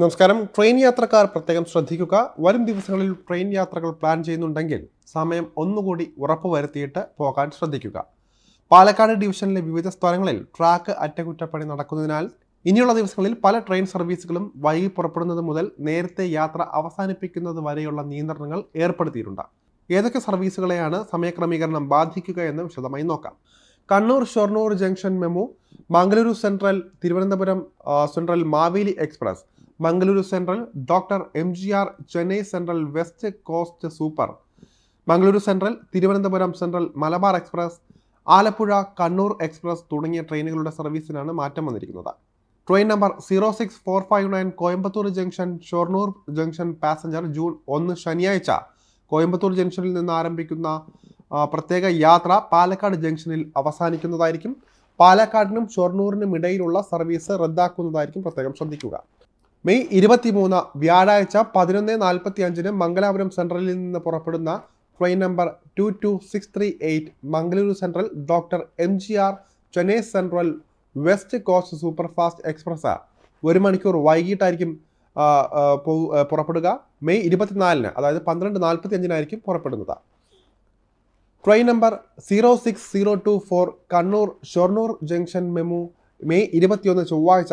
നമസ്കാരം. ട്രെയിൻ യാത്രക്കാർ പ്രത്യേകം ശ്രദ്ധിക്കുക. വരും ദിവസങ്ങളിൽ ട്രെയിൻ യാത്രകൾ പ്ലാൻ ചെയ്യുന്നുണ്ടെങ്കിൽ സമയം ഒന്നുകൂടി ഉറപ്പുവരുത്തിയിട്ട് പോകാൻ ശ്രദ്ധിക്കുക. പാലക്കാട് ഡിവിഷനിലെ വിവിധ സ്ഥലങ്ങളിൽ ട്രാക്ക് അറ്റകുറ്റപ്പണി നടക്കുന്നതിനാൽ ഇനിയുള്ള ദിവസങ്ങളിൽ പല ട്രെയിൻ സർവീസുകളും വൈകി പുറപ്പെടുന്നത് മുതൽ നേരത്തെ യാത്ര അവസാനിപ്പിക്കുന്നത് വരെയുള്ള നിയന്ത്രണങ്ങൾ ഏർപ്പെടുത്തിയിട്ടുണ്ട്. ഏതൊക്കെ സർവീസുകളെയാണ് സമയക്രമീകരണം ബാധിക്കുക എന്ന് വിശദമായി നോക്കാം. Kannur Shoranur junction MEMU Mangaluru central Thiruvananthapuram central Maveli express Mangaluru central doctor M G R Chennai central west coast super. Mangaluru central Thiruvananthapuram central Malabar express Alappuzha Kannur express തുടങ്ങിയ ട്രെയിനുകളുടെ സർവീസിനാണ് മാറ്റം വന്നിരിക്കുന്നത്. Train number zero six four five nine Coimbatore junction Shoranur junction passenger June ഒന്ന് ശനിയാഴ്ച. കോയമ്പത്തൂർ ജംഗ്ഷനിൽ നിന്ന് ആരംഭിക്കുന്ന പ്രത്യേക യാത്ര പാലക്കാട് ജംഗ്ഷനിൽ അവസാനിക്കുന്നതായിരിക്കും. പാലക്കാടിനും ഷൊർണൂറിനും ഇടയിലുള്ള സർവീസ് റദ്ദാക്കുന്നതായിരിക്കും പ്രത്യേകം ശ്രദ്ധിക്കുക. മെയ് ഇരുപത്തിമൂന്ന് വ്യാഴാഴ്ച പതിനൊന്ന് നാൽപ്പത്തി അഞ്ചിന് മംഗലാപുരം സെൻട്രലിൽ നിന്ന് പുറപ്പെടുന്ന train number two two six three eight Mangaluru central doctor M G R Chennai central west coast super fast express. ഒരു മണിക്കൂർ വൈകിട്ടായിരിക്കും പുറപ്പെടുക. മെയ് ഇരുപത്തിനാലിന് അതായത് പന്ത്രണ്ട് നാൽപ്പത്തി അഞ്ചിനായിരിക്കും പുറപ്പെടുന്നത്. Train number zero six zero two four Kannur Shoranur junction MEMU May ഇരുപത്തിയൊന്ന് ചൊവ്വാഴ്ച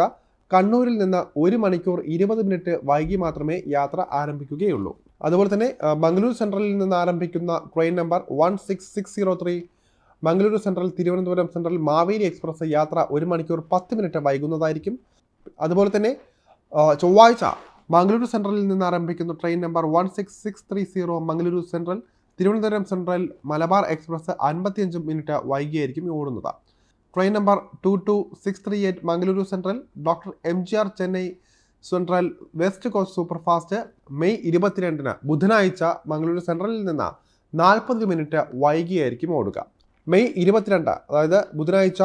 കണ്ണൂരിൽ നിന്ന് ഒരു മണിക്കൂർ ഇരുപത് മിനിറ്റ് വൈകി മാത്രമേ യാത്ര ആരംഭിക്കുകയുള്ളൂ. അതുപോലെ തന്നെ മംഗളൂരു സെൻട്രലിൽ നിന്ന് ആരംഭിക്കുന്ന train number one six six zero three Mangaluru central Thiruvananthapuram central Maveli express യാത്ര ഒരു മണിക്കൂർ പത്ത് മിനിറ്റ് വൈകുന്നതായിരിക്കും. അതുപോലെ തന്നെ ചൊവ്വാഴ്ച മംഗളൂരു സെൻട്രലിൽ നിന്ന് ആരംഭിക്കുന്ന train number one six six three zero Mangaluru central Thiruvananthapuram central Malabar express അൻപത്തിയഞ്ച് മിനിറ്റ് വൈകിയായിരിക്കും ഓടുന്നത്. Train number two two six three eight Mangaluru central doctor M G R Chennai central west coast super fast May ഇരുപത്തിരണ്ടിന് ബുധനാഴ്ച മംഗളൂരു സെൻട്രലിൽ നിന്ന് നാൽപ്പത് minute വൈകിയായിരിക്കും ഓടുക. മെയ് ഇരുപത്തിരണ്ട് അതായത് ബുധനാഴ്ച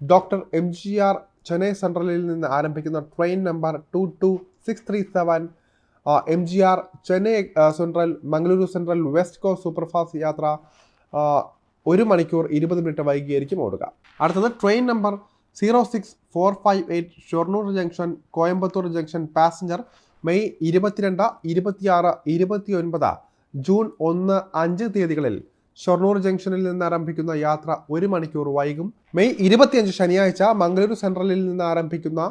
doctor M G R Chennai സെൻട്രലിൽ നിന്ന് ആരംഭിക്കുന്ന train number two two six three seven M G R Chennai central Mangaluru central west coast super fast യാത്ര ഒരു മണിക്കൂർ ഇരുപത് മിനിറ്റ് വൈകിയായിരിക്കും ഓടുക. അടുത്തത് train number zero six four five eight Shoranur junction Coimbatore junction passenger May ഇരുപത്തിരണ്ട് ഇരുപത്തിയാറ് ഇരുപത്തി ഒൻപത് ജൂൺ ഒന്ന് അഞ്ച് തീയതികളിൽ ഷൊർണൂർ ജംഗ്ഷനിൽ നിന്ന് ആരംഭിക്കുന്ന യാത്ര ഒരു മണിക്കൂർ വൈകും. മെയ് ഇരുപത്തിയഞ്ച് ശനിയാഴ്ച മംഗളൂരു സെൻട്രലിൽ നിന്ന് ആരംഭിക്കുന്ന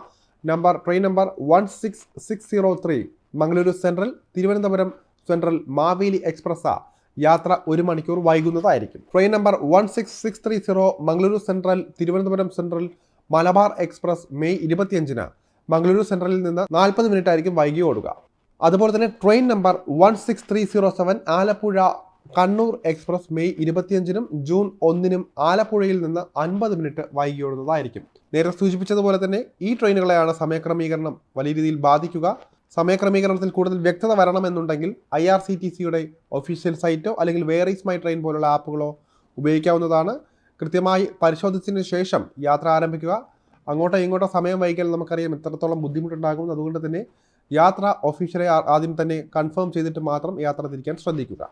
number train number one six six zero three Mangaluru central Thiruvananthapuram central Maveli express യാത്ര ഒരു മണിക്കൂർ വൈകുന്നതായിരിക്കും. Train number one six six three zero Mangaluru central Thiruvananthapuram central Malabar express May ഇരുപത്തിയഞ്ചിന് മംഗളൂരു സെൻട്രലിൽ നിന്ന് നാൽപ്പത് മിനിറ്റ് ആയിരിക്കും വൈകി ഓടുക. അതുപോലെ തന്നെ train number one six three zero seven Alappuzha Kannur express May ഇരുപത്തിയഞ്ചിനും June ഒന്നിനും ആലപ്പുഴയിൽ നിന്ന് അൻപത് മിനിറ്റ് വൈകി ഓടുന്നതായിരിക്കും. നേരത്തെ സൂചിപ്പിച്ചതുപോലെ തന്നെ ഈ ട്രെയിനുകളെയാണ് സമയക്രമീകരണം വലിയ രീതിയിൽ ബാധിക്കുക. സമയക്രമീകരണത്തിൽ കൂടുതൽ വ്യക്തത വരണമെന്നുണ്ടെങ്കിൽ ഐ ആർ സി ടി സിയുടെ ഒഫീഷ്യൽ സൈറ്റോ അല്ലെങ്കിൽ വേർ ഈസ് മൈ ട്രെയിൻ പോലുള്ള ആപ്പുകളോ ഉപയോഗിക്കാവുന്നതാണ്. കൃത്യമായി പരിശോധിച്ചതിന് ശേഷം യാത്ര ആരംഭിക്കുക. അങ്ങോട്ടോ ഇങ്ങോട്ടോ സമയം വൈകിയാൽ നമുക്കറിയാം എത്രത്തോളം ബുദ്ധിമുട്ടുണ്ടാകും. അതുകൊണ്ട് തന്നെ യാത്ര ഓഫീഷ്യലെ ആദ്യം തന്നെ കൺഫേം ചെയ്തിട്ട് മാത്രം യാത്ര തിരിക്കാൻ ശ്രദ്ധിക്കുക.